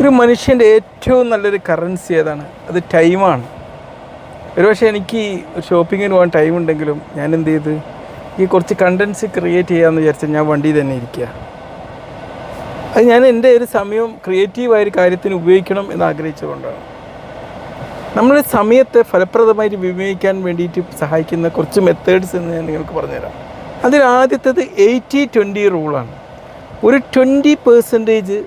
ഒരു മനുഷ്യന്റെ ഏറ്റവും നല്ലൊരു കറൻസി ഏതാണ്? അത് ടൈമാണ് ഒരുപക്ഷെ എനിക്ക് ഷോപ്പിങ്ങിന് പോകാൻ ടൈം ഉണ്ടെങ്കിലും ഞാൻ എന്ത് ചെയ്ത്? ഈ കുറച്ച് കണ്ടൻസ് ക്രിയേറ്റ് ചെയ്യാമെന്ന് വിചാരിച്ചാൽ ഞാൻ വണ്ടി തന്നെ ഇരിക്കുക. അത് ഞാൻ എന്റെ ഒരു സമയം ക്രിയേറ്റീവായ ഒരു കാര്യത്തിന് ഉപയോഗിക്കണം എന്ന് ആഗ്രഹിച്ചുകൊണ്ടാണ് നമ്മൾ സമയത്തെ ഫലപ്രദമായിട്ട് വിനിയോഗിക്കാൻ വേണ്ടിയിട്ട് സഹായിക്കുന്ന കുറച്ച് മെത്തേഡ്സ് എന്ന് ഞാൻ നിങ്ങൾക്ക് പറഞ്ഞുതരാം. അതിൽ ആദ്യത്തേത് എയ്റ്റി ട്വന്റി റൂളാണ് ഒരു ട്വന്റി പെർസെന്റേജ്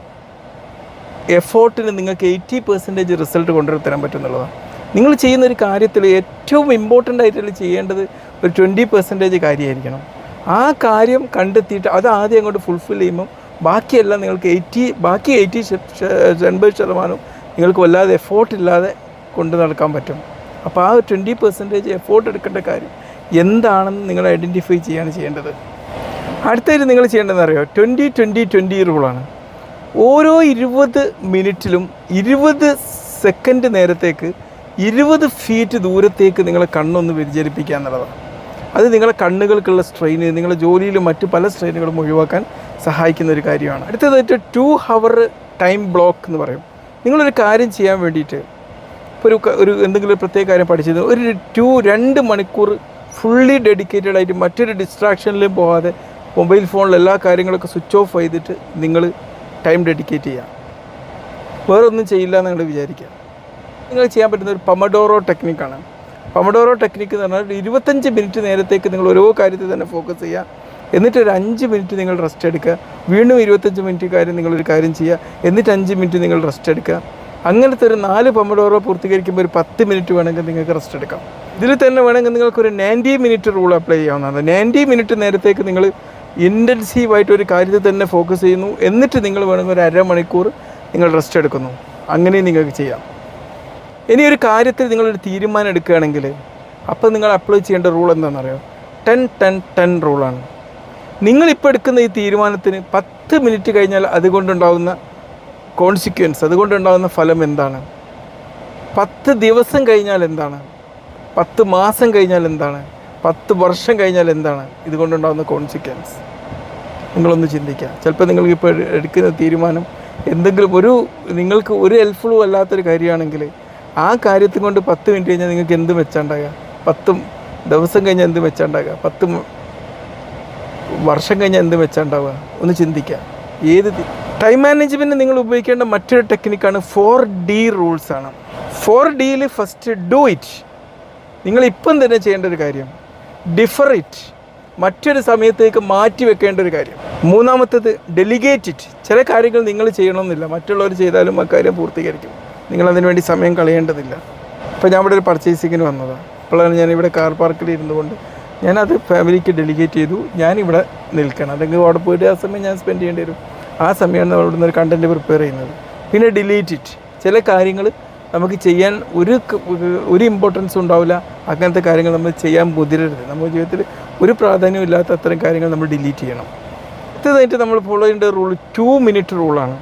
എഫോർട്ടിന് നിങ്ങൾക്ക് എയ്റ്റി പെർസെന്റേജ് റിസൾട്ട് കൊണ്ടുവരാൻ പറ്റുന്നുള്ളതാണ് നിങ്ങൾ ചെയ്യുന്ന ഒരു കാര്യത്തിൽ ഏറ്റവും ഇമ്പോർട്ടന്റ് ആയിട്ടുള്ള ചെയ്യേണ്ടത്? ഒരു ട്വന്റി പെർസെന്റേജ് കാര്യമായിരിക്കണം. ആ കാര്യം കണ്ടെത്തിയിട്ട് അത് ആദ്യം അങ്ങോട്ട് ഫുൾഫിൽ ചെയ്യുമ്പം ബാക്കിയെല്ലാം നിങ്ങൾക്ക് എയ്റ്റി ബാക്കി എയ്റ്റി എൺപത് ശതമാനം നിങ്ങൾക്ക് വല്ലാതെ എഫോർട്ട് ഇല്ലാതെ കൊണ്ട് നടക്കാൻ പറ്റും. അപ്പോൾ ആ ട്വന്റി പെർസെന്റേജ് എഫോർട്ട് എടുക്കേണ്ട കാര്യം എന്താണെന്ന് നിങ്ങൾ ഐഡന്റിഫൈ ചെയ്യാണ് ചെയ്യേണ്ടത്. അടുത്തായിട്ട് നിങ്ങൾ ചെയ്യേണ്ടതെന്ന് അറിയോ? ട്വന്റി ട്വന്റി ട്വന്റി റൂളാണ് ഓരോ ഇരുപത് മിനിറ്റിലും ഇരുപത് സെക്കൻഡ് നേരത്തേക്ക് ഇരുപത് ഫീറ്റ് ദൂരത്തേക്ക് നിങ്ങളെ കണ്ണൊന്ന് വ്യതിചലിപ്പിക്കുക എന്നുള്ളതാണ്. അത് നിങ്ങളെ കണ്ണുകൾക്കുള്ള സ്ട്രെയിൻ നിങ്ങളുടെ ജോലിയിലും മറ്റ് പല സ്ട്രെയിനുകളും ഒഴിവാക്കാൻ സഹായിക്കുന്ന ഒരു കാര്യമാണ്. അടുത്തതായിട്ട് ടു ഹവർ ടൈം ബ്ലോക്ക് എന്ന് പറയും. നിങ്ങളൊരു കാര്യം ചെയ്യാൻ വേണ്ടിയിട്ട് ഇപ്പോൾ ഒരു ഒരു എന്തെങ്കിലും പ്രത്യേക കാര്യം പഠിച്ചത് ഒരു ടു രണ്ട് മണിക്കൂർ ഫുള്ളി ഡെഡിക്കേറ്റഡ് ആയിട്ട് മറ്റൊരു ഡിസ്ട്രാക്ഷനിലും പോകാതെ മൊബൈൽ ഫോണിൽ എല്ലാ കാര്യങ്ങളൊക്കെ സ്വിച്ച് ഓഫ് ചെയ്തിട്ട് നിങ്ങൾ ടൈം ഡെഡിക്കേറ്റ് ചെയ്യുക വേറെ ഒന്നും ചെയ്യില്ല എന്ന് നിങ്ങൾ വിചാരിക്കുക. നിങ്ങൾ ചെയ്യാൻ പറ്റുന്ന ഒരു പമഡോറോ ടെക്നിക്കാണ് പമഡോറോ ടെക്നിക്ക് എന്ന് പറഞ്ഞാൽ ഇരുപത്തഞ്ച് മിനിറ്റ് നേരത്തേക്ക് നിങ്ങൾ ഓരോ കാര്യത്തിൽ തന്നെ ഫോക്കസ് ചെയ്യുക. എന്നിട്ട് ഒരു അഞ്ച് മിനിറ്റ് നിങ്ങൾ റെസ്റ്റ് എടുക്കുക. വീണ്ടും ഇരുപത്തഞ്ച് മിനിറ്റ് കാര്യം നിങ്ങളൊരു കാര്യം ചെയ്യുക. എന്നിട്ട് അഞ്ച് മിനിറ്റ് നിങ്ങൾ റെസ്റ്റ് എടുക്കുക. അങ്ങനത്തെ ഒരു നാല് പമഡോറോ പൂർത്തീകരിക്കുമ്പോൾ ഒരു പത്ത് മിനിറ്റ് വേണമെങ്കിൽ നിങ്ങൾക്ക് റെസ്റ്റ് എടുക്കാം. ഇതിൽ തന്നെ വേണമെങ്കിൽ നിങ്ങൾക്കൊരു നയന്റി മിനിറ്റ് റൂൾ അപ്ലൈ ചെയ്യാവുന്നതാണ്. നയന്റി മിനിറ്റ് നേരത്തേക്ക് നിങ്ങൾ ഇന്റൻസീവായിട്ട് ഒരു കാര്യത്തിൽ തന്നെ ഫോക്കസ് ചെയ്യുന്നു. എന്നിട്ട് നിങ്ങൾ വേണമെങ്കിൽ ഒരു അരമണിക്കൂർ നിങ്ങൾ റെസ്റ്റ് എടുക്കുന്നു. അങ്ങനെ നിങ്ങൾക്ക് ചെയ്യാം. ഇനി ഒരു കാര്യത്തിൽ നിങ്ങളൊരു തീരുമാനം എടുക്കുകയാണെങ്കിൽ അപ്പോൾ നിങ്ങൾ അപ്ലൈ ചെയ്യേണ്ട റൂൾ എന്താണെന്നറിയോ? ടെൻ ടെൻ ടെൻ റൂളാണ് നിങ്ങളിപ്പോൾ എടുക്കുന്ന ഈ തീരുമാനത്തിന് പത്ത് മിനിറ്റ് കഴിഞ്ഞാൽ അതുകൊണ്ടുണ്ടാകുന്ന കോൺസിക്വൻസ് അതുകൊണ്ടുണ്ടാകുന്ന ഫലം എന്താണ്? പത്ത് ദിവസം കഴിഞ്ഞാൽ എന്താണ്? പത്ത് മാസം കഴിഞ്ഞാൽ എന്താണ്? പത്ത് വർഷം കഴിഞ്ഞാൽ എന്താണ് ഇതുകൊണ്ടുണ്ടാകുന്ന കോൺസിക്വൻസ് നിങ്ങളൊന്ന് ചിന്തിക്കുക. ചിലപ്പോൾ നിങ്ങൾക്ക് ഇപ്പോൾ എടുക്കുന്ന തീരുമാനം എന്തെങ്കിലും ഒരു നിങ്ങൾക്ക് ഒരു ഹെൽപ്ഫുള്ളും അല്ലാത്തൊരു കാര്യമാണെങ്കിൽ ആ കാര്യത്തിൽ കൊണ്ട് പത്ത് മിനിറ്റ് കഴിഞ്ഞാൽ നിങ്ങൾക്ക് എന്ത് മെച്ചാണ്ടാകുക പത്തും ദിവസം കഴിഞ്ഞാൽ എന്ത് മെച്ചാണ്ടാകുക പത്ത് വർഷം കഴിഞ്ഞാൽ എന്ത് മെച്ചാണ്ടാവുക? ഒന്ന് ചിന്തിക്കുക. ഏത് ടൈം മാനേജ്മെന്റ് നിങ്ങൾ ഉപയോഗിക്കേണ്ട മറ്റൊരു ടെക്നിക്കാണ് ഫോർ ഡി റൂൾസാണ് ഫോർ ഡിയിൽ ഫസ്റ്റ് ഡു ഇറ്റ് നിങ്ങൾ ഇപ്പം തന്നെ ചെയ്യേണ്ട ഒരു കാര്യം ഡിഫർ ഇറ്റ് മറ്റൊരു സമയത്തേക്ക് മാറ്റി വെക്കേണ്ട ഒരു കാര്യം. മൂന്നാമത്തേത് ഡെലിഗേറ്റ് ഇറ്റ് ചില കാര്യങ്ങൾ നിങ്ങൾ ചെയ്യണമെന്നില്ല. മറ്റുള്ളവർ ചെയ്താലും ആ കാര്യം പൂർത്തീകരിക്കും. നിങ്ങൾ അതിനു വേണ്ടി സമയം കളയേണ്ടതില്ല. ഇപ്പോൾ ഞാൻ ഇവിടെ ഒരു പർച്ചേസിങ്ങിന് വന്നതാണ്. അപ്പോഴാണ് ഞാൻ ഇവിടെ കാർ പാർക്കിൽ ഇരുന്നുകൊണ്ട് ഞാനത് ഫാമിലിക്ക് ഡെലിഗേറ്റ് ചെയ്തു. ഞാനിവിടെ നിൽക്കണം. അല്ലെങ്കിൽ അവിടെ പോയിട്ട് ആ സമയം ഞാൻ സ്പെൻഡ് ചെയ്യേണ്ടി വരും. ആ സമയമാണ് അവിടെ നിന്ന് ഒരു കണ്ടന്റ് പ്രിപ്പയർ ചെയ്യുന്നത്. പിന്നെ ഡിലീറ്റ് ഇറ്റ് ചില കാര്യങ്ങൾ നമുക്ക് ചെയ്യാൻ ഒരു ഒരു ഇമ്പോർട്ടൻസ് ഉണ്ടാവില്ല. അങ്ങനത്തെ കാര്യങ്ങൾ നമ്മൾ ചെയ്യാൻ മുതിരരുത്. നമ്മുടെ ജീവിതത്തിൽ ഒരു പ്രാധാന്യം ഇല്ലാത്ത അത്തരം കാര്യങ്ങൾ നമ്മൾ ഡിലീറ്റ് ചെയ്യണം. അടുത്തതായിട്ട് നമ്മൾ ഫോളോ ചെയ്യേണ്ട റൂൾ ടു മിനിറ്റ് റൂളാണ്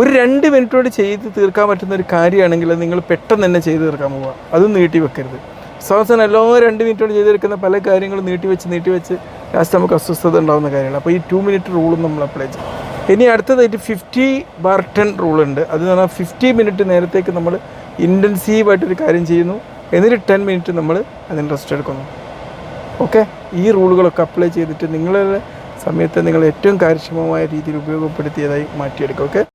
ഒരു രണ്ട് മിനിറ്റോട് ചെയ്ത് തീർക്കാൻ പറ്റുന്ന ഒരു കാര്യമാണെങ്കിൽ നിങ്ങൾ പെട്ടെന്ന് തന്നെ ചെയ്ത് തീർക്കാൻ പോവുക. അതും നീട്ടി വെക്കരുത്. സാധാരണ എല്ലാം രണ്ട് മിനിറ്റോട് ചെയ്ത് തീർക്കുന്ന പല കാര്യങ്ങളും നീട്ടി വെച്ച് നീട്ടി വെച്ച് ലാസ്റ്റ് നമുക്ക് അസ്വസ്ഥത ഉണ്ടാകുന്ന കാര്യങ്ങൾ അപ്പോൾ ഈ ടു മിനിറ്റ് റൂളും നമ്മൾ അപ്ലൈ ചെയ്യും ഇനി അടുത്തതായിട്ട് ഫിഫ്റ്റി ബാർ ടെൻ റൂളുണ്ട് അത് പറഞ്ഞാൽ ഫിഫ്റ്റി മിനിറ്റ് നേരത്തേക്ക് നമ്മൾ ഇന്റൻസീവായിട്ടൊരു കാര്യം ചെയ്യുന്നു. എന്നിട്ട് ടെൻ മിനിറ്റ് നമ്മൾ അതിന് റെസ്റ്റ് എടുക്കുന്നു. ഓക്കെ ഈ റൂളുകളൊക്കെ അപ്ലൈ ചെയ്തിട്ട് നിങ്ങളുടെ സമയത്തെ നിങ്ങൾ ഏറ്റവും കാര്യക്ഷമമായ രീതിയിൽ ഉപയോഗപ്പെടുത്തിയതായി മാറ്റിയെടുക്കുക. ഓക്കെ